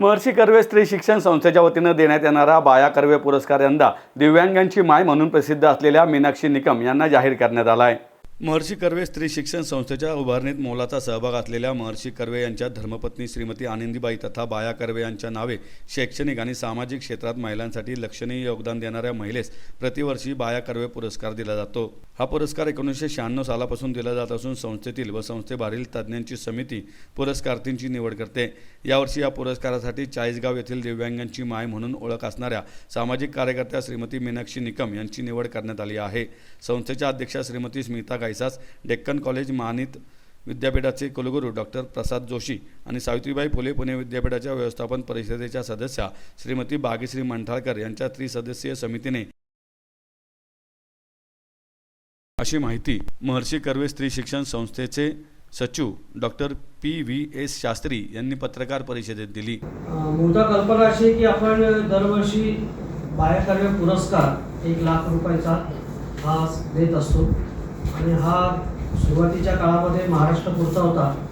महर्षी कर्वे स्त्री शिक्षण संस्थेच्या वतीनं देण्यात येणारा बाया कर्वे पुरस्कार यंदा दिव्यांगांची माय म्हणून प्रसिद्ध असलेल्या मीनाक्षी निकम यांना जाहीर करण्यात आला आहे महर्षी कर्वे स्त्री शिक्षण संस्थेच्या उभारणीत मोलाचा सहभाग असलेल्या महर्षी कर्वे यांच्या धर्मपत्नी श्रीमती आनंदीबाई तथा बाया कर्वे यांच्या नावे शैक्षणिक आणि सामाजिक क्षेत्रात महिलांसाठी लक्षणीय योगदान देणाऱ्या महिलेस प्रतिवर्षी बाया कर्वे पुरस्कार दिला जातो. हा पुरस्कार एकोणीसशे शहाण्णव सालापासून दिला जात असून संस्थेतील व संस्थेबाहेरील तज्ज्ञांची समिती पुरस्कार्थींची निवड करते. यावर्षी या पुरस्कारासाठी चाळीसगाव येथील दिव्यांगांची माय म्हणून ओळख असणाऱ्या सामाजिक कार्यकर्त्या श्रीमती मीनाक्षी निकम यांची निवड करण्यात आली आहे. संस्थेच्या अध्यक्षा श्रीमती स्मिता गायसास डेक्कन कॉलेज मानित विद्यापीठाचे कुलगुरू डॉक्टर प्रसाद जोशी आणि सावित्रीबाई फुले पुणे विद्यापीठाच्या व्यवस्थापन परिषदेच्या सदस्या श्रीमती बागेश्री मंठाळकर यांच्या त्रिसदस्यीय समितीने अशी माहिती महर्षी कर्वे स्त्री शिक्षण संस्थेचे सचिव doctor P V S Shastri यांनी पत्रकार परिषदेत दिली. अं, कल्पना अशी आहे की आपण दरवर्षी बायाकर्वे पुरस्कार एक लाख रुपयाचा हा देत असतो. आणि हा सुरुवातीच्या काळामध्ये महाराष्ट्रापुरता होता.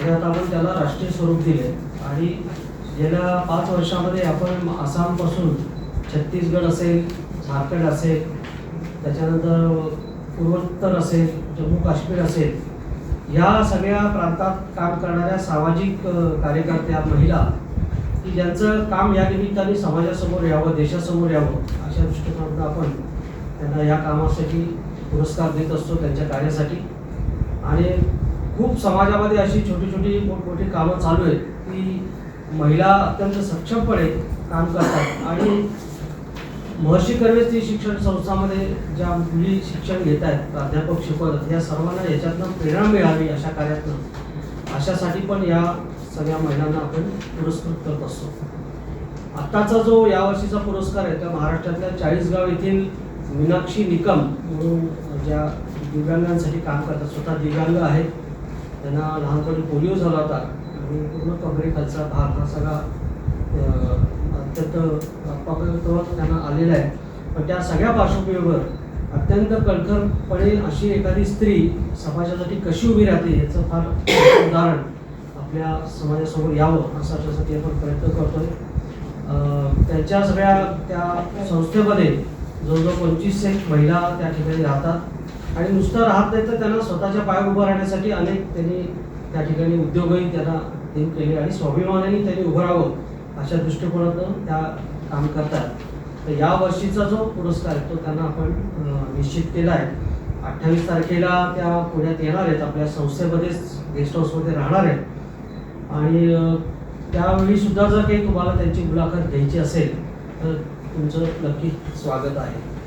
आणि आता आपण त्याला राष्ट्रीय स्वरूप दिले. आणि गेल्या पाच वर्षामध्ये आपण आसामपासून छत्तीसगड असेल झारखंड असेल त्याच्यानंतर पूर्वोत्तर असेल जम्मू काश्मीर असेल या सगळ्या प्रांतात काम करणाऱ्या सामाजिक कार्यकर्त्या महिला की ज्यांचं काम या निमित्ताने समाजासमोर यावं देशासमोर यावं अशा दृष्टिकोनातून आपण त्यांना या कामासाठी पुरस्कार देत असतो त्यांच्या कार्यासाठी. आणि खूप समाजामध्ये अशी छोटी छोटी मोठमोठी कामं चालू आहेत की महिला अत्यंत सक्षमपणे काम करतात. आणि महर्षी कर्वेची शिक्षण संस्थामध्ये ज्या मुली शिक्षण घेत आहेत प्राध्यापक शिकवतात या सर्वांना याच्यातनं प्रेरणा मिळावी अशा कार्यातनं. अशासाठी पण या सगळ्या महिलांना आपण पुरस्कृत करत असतो. आत्ताचा जो यावर्षीचा पुरस्कार आहे त्या महाराष्ट्रातल्या चाळीसगाव येथील मीनाक्षी निकम म्हणून ज्या दिव्यांगांसाठी काम करतात स्वतः दिव्यांग आहेत. त्यांना लहानपणी पोलिओ झाला होता. आणि पूर्ण कमरेखालचा भाग हा सगळा अत्यंत अपंगत्व त्यांना आलेला आहे. पण त्या सगळ्या पार्श्वभूमीवर अत्यंत कणखरपणे अशी एखादी स्त्री समाजासाठी कशी उभी राहते याचं फार उदाहरण आपल्या समाजासमोर यावं असं अशासाठी आपण प्रयत्न करतोय. त्यांच्या सगळ्या त्या संस्थेमध्ये जवळजवळ पंचवीस एक महिला त्या ठिकाणी राहतात. आणि नुसतं राहत नाही तर त्यांना स्वतःच्या पायावर उभं राहण्यासाठी अनेक त्यांनी त्या ठिकाणी उद्योगही त्यांना केले आणि स्वाभिमानाने त्यांनी उभं राहावं अशा दृष्टिकोनातून त्या काम करतात. तर या वर्षीचा जो पुरस्कार आहे तो त्यांना आपण निश्चित केला आहे. अठ्ठावीस तारखेला त्या पुण्यात येणार आहेत आपल्या संस्थेमध्येच गेस्ट हाऊसमध्ये राहणार आहेत. आणि त्यावेळी सुद्धा जर काही तुम्हाला त्यांची मुलाखत घ्यायची असेल तर तुमचं नक्की स्वागत आहे.